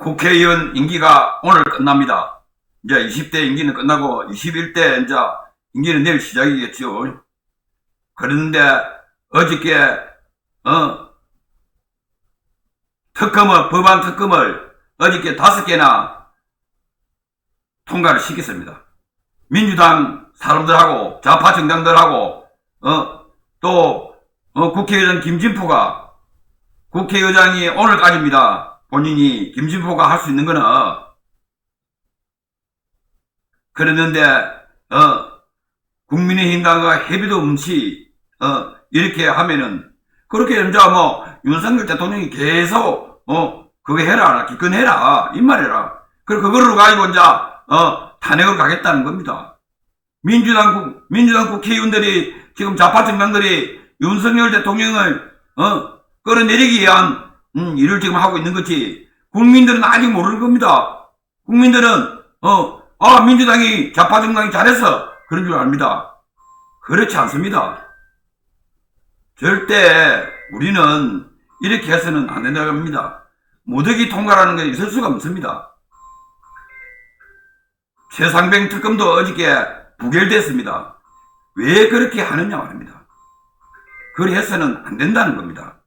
국회의원 임기가 오늘 끝납니다. 이제 20대 임기는 끝나고 21대 이제 임기는 내일 시작이겠죠. 그런데 어저께 어 특검을 법안 특검을 어저께 다섯 개나 통과를 시켰습니다. 민주당 사람들하고 좌파 정당들하고 어또 어, 국회의장 김진표가 국회의장이 오늘까지입니다. 본인이 김진표가 할 수 있는 거는 그랬는데 어. 국민의힘당과 협의도 없이 어. 이렇게 하면은 그렇게 이제 뭐 윤석열 대통령이 계속 어. 그거 해라 기권해라 입말해라. 그리고 그거를 가지고 이제 어. 탄핵을 가겠다는 겁니다. 민주당 국 민주당 국회의원들이 지금 좌파 정당들이 윤석열 대통령을 어. 끌어내리기 위한 음, 일을 지금 하고 있는 거지. 국민들은 아직 모르는 겁니다. 국민들은 어, 아 민주당이 좌파 정당이 잘했어 그런 줄 압니다. 그렇지 않습니다. 절대 우리는 이렇게 해서는 안 된다고 합니다. 모독이 통과라는 게 있을 수가 없습니다. 최상병 특검도 어저께 부결됐습니다. 왜 그렇게 하느냐 말입니다. 그리 해서는 안 된다는 겁니다.